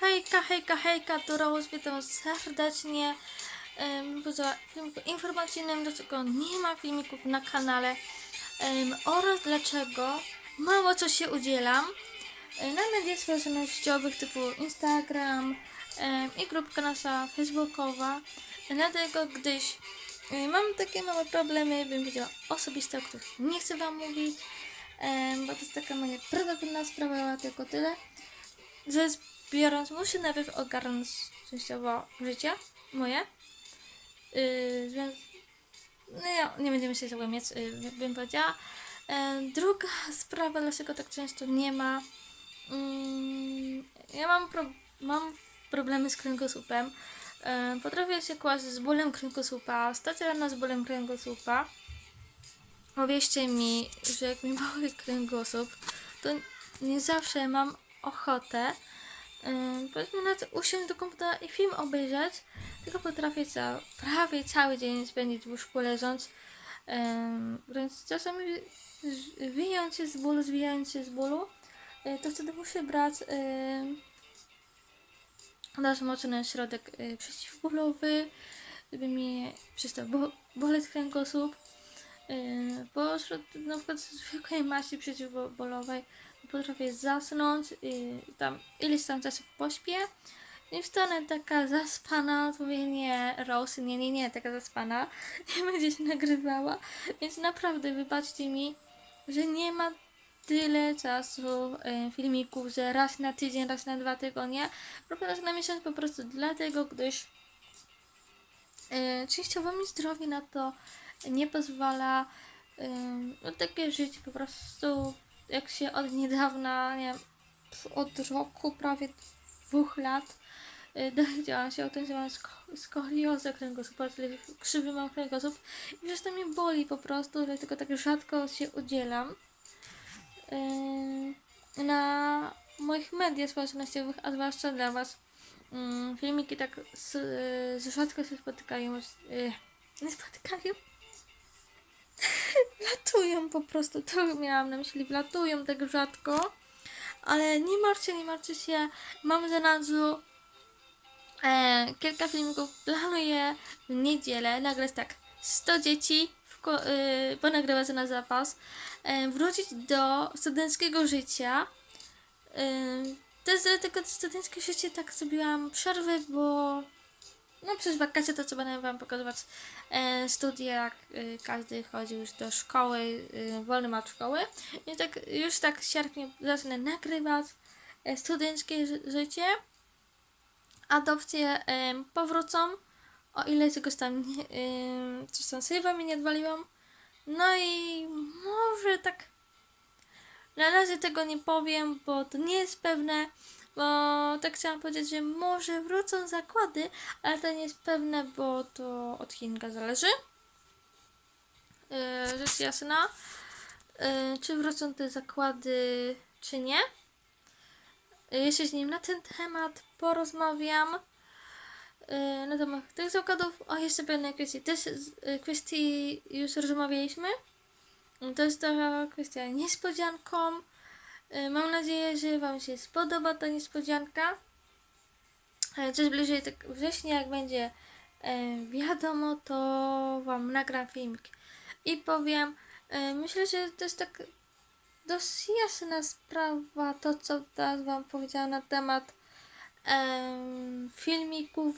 Hejka, hejka, hejka, tu Rose, witam serdecznie. Um, w filmiku informacyjnym, dlaczego nie ma filmików na kanale em, oraz dlaczego mało co się udzielam na mediach społecznościowych typu Instagram em, i grupka nasza facebookowa. Dlatego, gdyż mam takie małe problemy, bym powiedziała osobiste, o których nie chcę Wam mówić, bo to jest taka moja prywatna sprawa, tylko tyle. Rzecz biorąc, muszę najpierw ogarnąć częściowo życie moje. Yy, więc no nie będziemy się zagłębiać, yy, bym powiedziała. Yy, druga sprawa, dlaczego tak często nie ma. Yy, ja mam, pro, mam problemy z kręgosłupem. Yy, potrafię się kłaść z bólem kręgosłupa, stać rano z bólem kręgosłupa. Uwierzcie mi, że jak mi boli kręgosłup, to nie zawsze mam ochotę Yy, powiedzmy nawet usiąść do komputera i film obejrzeć, tylko potrafię ca- prawie cały dzień spędzić w łóżku leżąc. Yy, czasami wyjąć się z bólu, zwijając się z bólu, yy, to wtedy muszę brać yy, nasz mocny środek yy, przeciwbólowy, żeby mi przestał bo- boleć kręgosłup. Yy, bo wśród na przykład zwykłej maści przeciwbólowej potrafię zasnąć i tam ileś tam czasu pośpię. I wstanę taka zaspana, to mówię nie, Rose, nie, nie, nie, taka zaspana, nie będzie się nagrywała, więc naprawdę wybaczcie mi, że nie ma tyle czasu e, filmików, że raz na tydzień, raz na dwa tygodnie, robię raz na miesiąc po prostu dlatego, gdyż e, częściowo mi zdrowie na to nie pozwala, e, no takie życie po prostu jak się od niedawna, nie wiem, od roku, prawie dwóch lat y, dowiedziałam się o tym, że mam sko- skoliozę kręgosłupa, czyli krzywy mam kręgosłup i przez to mnie boli po prostu, dlatego tak rzadko się udzielam. Na moich mediach społecznościowych, a zwłaszcza dla Was, yy, filmiki tak z, z rzadko się spotykają, yy, nie spotykają, wlatują po prostu, to miałam na myśli, wlatują tak rzadko, ale nie martwcie, nie martwcie się, mam za nadzu e, kilka filmików, planuję w niedzielę. Nagrać tak 100 dzieci, w y, ponagrywać na zapas, e, wrócić do studenckiego życia, y, jest dlatego studenckie życie tak zrobiłam przerwy, bo no przez wakacje to co będę wam pokazywać e, studia, jak e, każdy chodzi już do szkoły, e, wolny ma od szkoły. Tak już tak w zacznę nagrywać e, studenckie ży- życie. Adopcje e, powrócą, o ile czegoś tam e, coś tam sobie nie odwaliłam. No i może tak na razie tego nie powiem, bo to nie jest pewne, bo tak chciałam powiedzieć, że może wrócą zakłady, ale to nie jest pewne, bo to od Chinka zależy. Yy, rzecz jasna. Yy, czy wrócą te zakłady, czy nie. Jeszcze z nim na ten temat porozmawiam. Yy, na temat tych zakładów, o jeszcze pewnej kwestii, też kwestii już rozmawialiśmy. To jest taka kwestia niespodzianką. Y, Mam nadzieję, że Wam się spodoba ta niespodzianka. E, Coś bliżej tak września, jak będzie e, wiadomo, to Wam nagram filmik i powiem. e, Myślę, że to jest tak dość jasna sprawa, to co teraz Wam powiedziałam na temat em, filmików,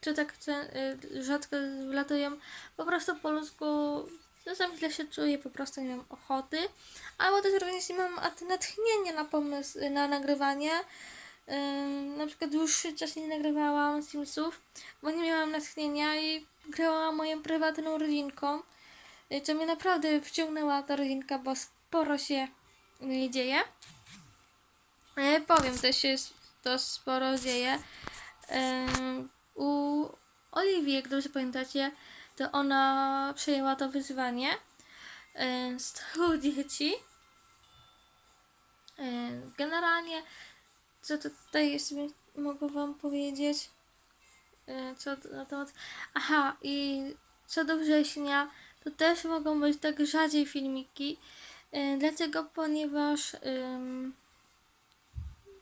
czy tak rzadko wlatują. Po prostu po ludzku czasami źle się czuję, po prostu nie mam ochoty. Albo też również nie mam at- natchnienia na pomysł, na nagrywanie. Na przykład dłuższy czas nie nagrywałam Simsów, bo nie miałam natchnienia i grałam moją prywatną rodzinką, y, co mnie naprawdę wciągnęła ta rodzinka, bo sporo się y, dzieje. E, powiem też się to sporo dzieje. Ym, u Oliwii, jak dobrze pamiętacie, to ona przejęła to wyzwanie z dzieci. Generalnie, co tutaj jeszcze mogę Wam powiedzieć? Y, Co na temat. Aha, i co do września, to też mogą być tak rzadziej filmiki. E, dlatego, ponieważ ym,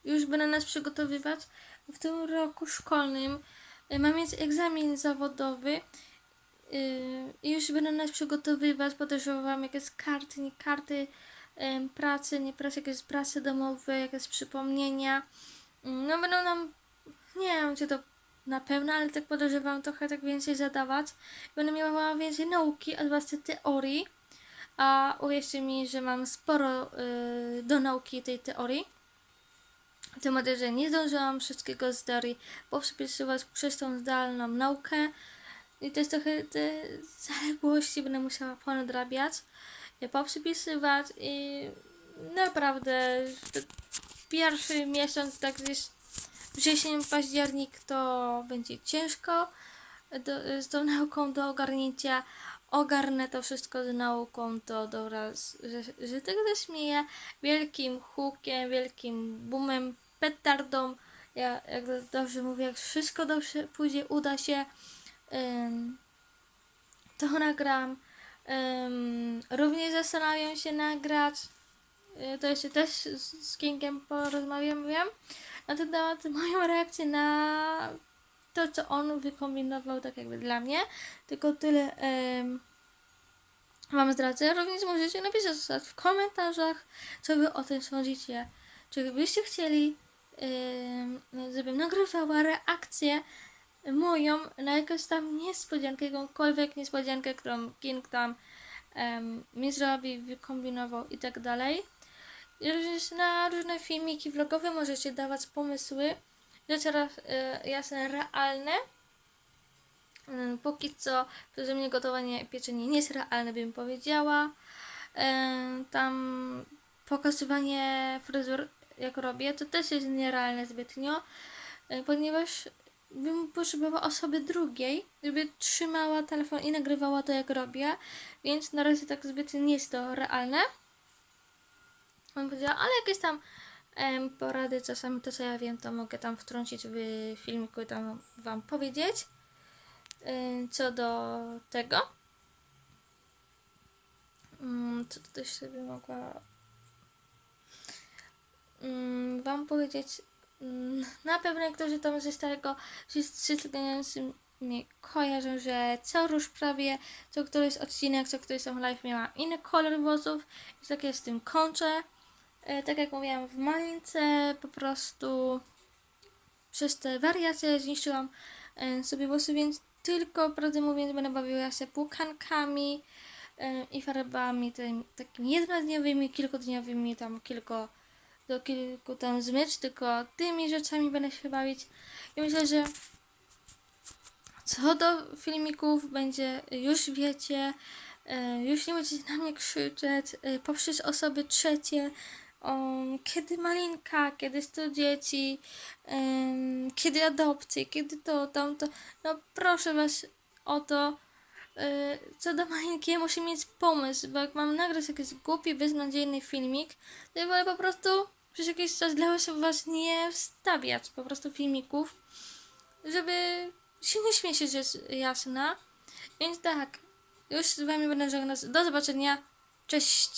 już będę nas przygotowywać w tym roku szkolnym. y, Mam mieć egzamin zawodowy i już będę nas przygotowywać. Podejrzewam jakieś karty, nie karty pracy, nie pracy, jakieś prace domowe, jakieś przypomnienia. Mm, No będą nam, nie wiem czy to na pewno, ale tak podejrzewam trochę tak więcej zadawać. Będę miała więcej nauki, a zwłaszcza teorii. A uwierzcie mi, że mam sporo y, do nauki tej teorii. Tym bardziej, że nie zdążyłam wszystkiego z teorii poprzepisywać przez tą zdalną naukę. I też trochę te zaległości będę musiała ponadrabiać, je poprzepisywać i naprawdę pierwszy miesiąc, tak gdzieś wrzesień, październik to będzie ciężko do, z tą nauką do ogarnięcia. Ogarnę to wszystko z nauką, to dobra, że, że tego zaśmieję wielkim hukiem, wielkim boomem, petardą. Ja, jak dobrze mówię, jak wszystko dobrze pójdzie, uda się, to nagram. Również zastanawiam się nagrać. y, To jeszcze też z, Kingiem porozmawiam, wiem, na ten temat moją reakcję na to, co on wykombinował tak jakby dla mnie. Tylko tyle Wam zdradzę. Również możecie napisać w komentarzach, co Wy o tym sądzicie. Czy byście chcieli, żebym nagrywała reakcję moją na jakąś tam niespodziankę, jakąkolwiek niespodziankę, którą King tam em, mi zrobi, wykombinował i tak dalej. I również na różne filmiki vlogowe możecie dawać pomysły, rzeczy e, jasne, realne. Mm, Póki co przeze mnie gotowanie pieczenie nie jest realne, bym powiedziała. Em, Tam pokazywanie fryzur, jak robię, to też jest nierealne zbytnio, e, ponieważ bym potrzebowała osoby drugiej, żeby trzymała telefon i nagrywała to, jak robię, więc na razie tak zbytnio nie jest to realne. On powiedziała, ale jakieś tam em, porady, czasami to co ja wiem, to mogę tam wtrącić w filmiku i tam wam powiedzieć. Em, Co do tego. Mm, Co tu też sobie mogła mm, wam powiedzieć. Mm, Na pewno niektórzy tam ze starego mnie kojarzą, że co róż prawie, co któryś odcinek, co któryś tam live miała inny kolor włosów i tak jest z tym kończę. E, tak jak mówiłam w malince, po prostu przez te wariacje zniszczyłam e, sobie włosy, więc tylko, prawdę mówiąc, będę bawiła się płukankami e, i farbami tymi, takimi jednodniowymi, kilkudniowymi, tam kilku, do kilku tam zmycz, tylko tymi rzeczami będę się bawić. I myślę, że co do filmików będzie, już wiecie, e, już nie będziecie na mnie krzyczeć, e, poprzez osoby trzecie, kiedy malinka, kiedy 100 dzieci, em, kiedy adopcje, kiedy to, tamto. No proszę was o to. e, Co do malinki, ja muszę mieć pomysł, bo jak mam nagrać jakiś głupi, beznadziejny filmik, to ja wolę po prostu przez jakiś czas dla was, was nie wstawiać po prostu filmików, żeby się nie śmieszyć, jest jasna. Więc tak, już z wami będę żegnać. Do zobaczenia. Cześć.